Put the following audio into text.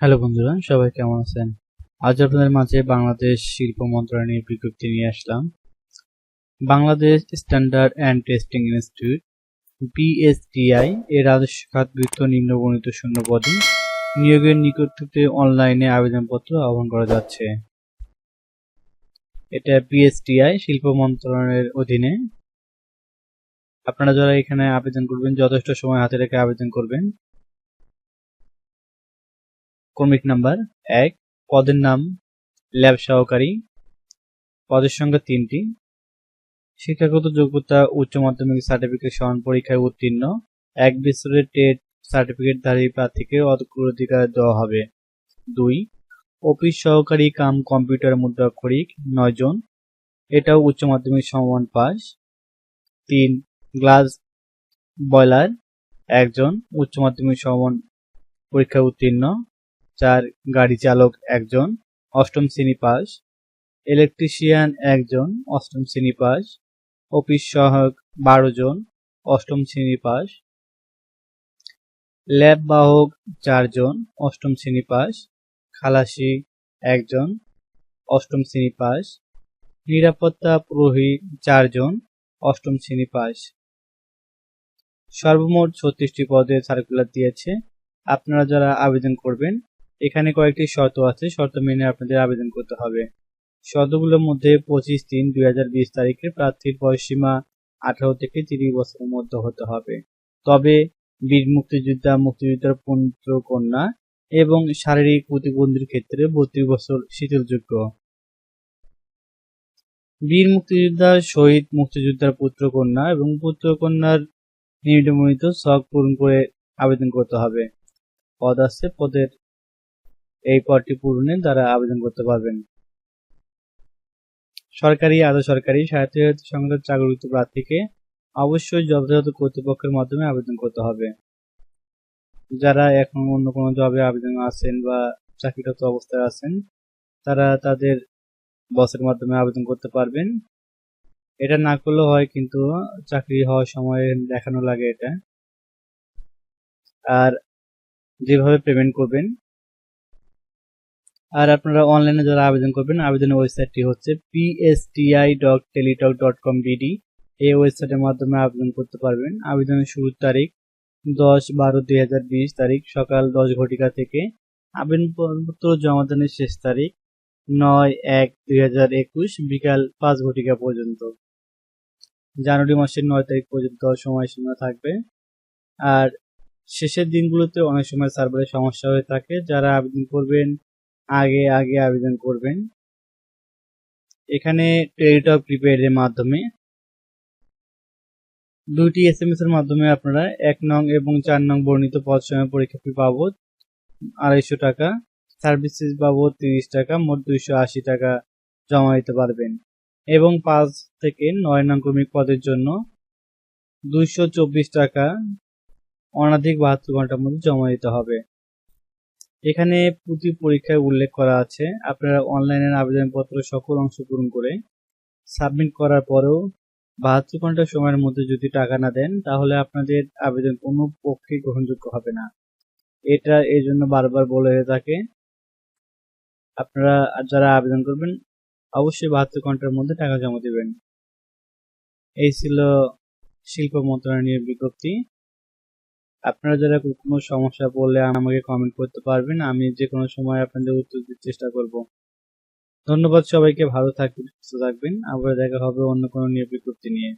Hello বন্ধুরা, সবাই কেমন আছেন? আজ আপনাদের মাঝে বাংলাদেশ শিল্প মন্ত্রণালয়ের বিজ্ঞপ্তি নিয়ে আসলাম। Bangladesh standard and testing institute BSTI এর রাজস্ব খাতবৃত্ত নিম্নবর্ণিত শূন্য পদে নিয়োগের নিকটতে অনলাইনে আবেদনপত্র আহ্বান করা যাচ্ছে। এটা বিএসটিআই শিল্প মন্ত্রণালয়ের অধীনে। আপনারা যারা এখানে আবেদন করবেন, যথেষ্ট সময় হাতে রেখে আবেদন করবেন। ক্রমিক নাম্বার এক। পদের নাম ল্যাব সহকারী। পদের সংখ্যা তিনটি। শিক্ষাগত যোগ্যতা উচ্চ মাধ্যমিক সার্টিফিকেট সমান পরীক্ষায় উত্তীর্ণ। এক বছরের টেট সার্টিফিকেটধারী প্রার্থীকে অগ্রাধিকার দেওয়া হবে। দুই। অফিস সহকারী কাম কম্পিউটার মুদ্রাক্ষরিক নয় জন। এটাও উচ্চ মাধ্যমিক সমান পাস। তিন। গ্লাস বয়লার একজন উচ্চ মাধ্যমিক সমান পরীক্ষায় উত্তীর্ণ। চার গাড়ি চালক একজন, অষ্টম শ্রেণি পাস। ইলেকট্রিশিয়ান একজন, অষ্টম শ্রেণি পাস। অফিস সহায়ক বারো জন, অষ্টম শ্রেণি পাস। ল্যাব বাহক চারজন অষ্টম শ্রেণি পাস। খালাসি একজন, অষ্টম শ্রেণি পাস। নিরাপত্তা পুরোহিত চারজন অষ্টম শ্রেণি পাস। সর্বমোট ছত্রিশটি পদে সার্কুলার দিয়েছে। আপনারা যারা আবেদন করবেন এখানে কয়েকটি শর্ত আছে। শর্ত মেনে আপনাদের আবেদন করতে হবে। শর্তগুলোর মধ্যে পঁচিশ তিন দুই হাজার বিশ তারিখে প্রার্থীর বয়সীমা আঠারো থেকে তিরিশ বছরের মধ্যে হতে হবে। তবে বীর মুক্তিযোদ্ধা, মুক্তিযোদ্ধার পুত্র কন্যা এবং শারীরিক প্রতিবন্ধীর ক্ষেত্রে বত্রিশ বছর শীতলযোগ্য বীর মুক্তিযোদ্ধা, শহীদ মুক্তিযোদ্ধার পুত্র কন্যা এবং পুত্র কন্যার নির্মিত শখ পূরণ করে আবেদন করতে হবে। পদ আছে, পদের এই পদটি পূরণে তারা আবেদন করতে পারবেন। সরকারি আধা সরকারি স্বায়ত্তশাসিত সংস্থা চাকরিত প্রার্থীকে অবশ্যই যথাযথ কর্তৃপক্ষের মাধ্যমে আবেদন করতে হবে। যারা এখন অন্য কোনো জবে আবেদন আছেন বা চাকরিরত অবস্থায় আছেন, তারা তাদের বসের মাধ্যমে আবেদন করতে পারবেন। এটা না করলেও হয় কিন্তু চাকরি হওয়ার সময় দেখানো লাগে এটা। আর যেভাবে পেমেন্ট করবেন আর আপনারা অনলাইনে যারা আবেদন করবেন, আবেদনের ওয়েবসাইটটি হচ্ছে PSTI dot Teletalk dot com BD এই ওয়েবসাইটের মাধ্যমে আবেদন করতে পারবেন। আবেদনের শুরুর তারিখ দশ বারো দুই হাজার বিশ তারিখ, সকাল দশ ঘটিকা থেকে। আবেদনপত্র জমা জমাদানের শেষ তারিখ নয় এক দুই হাজার একুশ, বিকাল পাঁচ ঘটিকা পর্যন্ত। জানুয়ারি মাসের নয় তারিখ পর্যন্ত সময়সীমা থাকবে। আর শেষের দিনগুলোতে অনেক সময় সার্ভারের সমস্যা হয়ে থাকে। যারা আবেদন করবেন আগে আগে আবেদন করবেন। এখানে টেলিটক প্রিপেড এর মাধ্যমে দুইটি এস এম এস এর মাধ্যমে আপনারা এক নং এবং চার নং বর্ণিত পদ সময় পরীক্ষা ফি বাবদ আড়াইশো টাকা সার্ভিসেস বাবদ তিরিশ টাকা, মোট দুইশো আশি টাকা জমা দিতে পারবেন। এবং পাঁচ থেকে নয় নং ক্রমিক পদের জন্য দুইশো চব্বিশ টাকা অনাধিক বাহাত্তর ঘণ্টার মধ্যে জমা দিতে হবে। এখানে প্রতি পরীক্ষায় উল্লেখ করা আছে। আপনারা অনলাইনের আবেদনপত্র সকল অংশ পূরণ করে সাবমিট করার পরেও বাহাত্তর ঘণ্টা সময়ের মধ্যে যদি টাকা না দেন, তাহলে আপনাদের আবেদন কোনো পক্ষে গ্রহণযোগ্য হবে না। এটা এই জন্য বারবার বলে থাকে। আপনারা যারা আবেদন করবেন, অবশ্যই বাহাত্তর ঘণ্টার মধ্যে টাকা জমা দেবেন। এই ছিল শিল্প মন্ত্রণালয়ের বিজ্ঞপ্তি। আপনারা যারা কোনো সমস্যা পড়লে আমাকে কমেন্ট করতে পারবেন। আমি যে কোনো সময় আপনাদের উত্তর দিতে চেষ্টা করব। ধন্যবাদ সবাইকে, ভালো থাকবেন, সুস্থ থাকবেন। আবার দেখা হবে অন্য কোনো নিয়োগ বিজ্ঞপ্তি নিয়ে।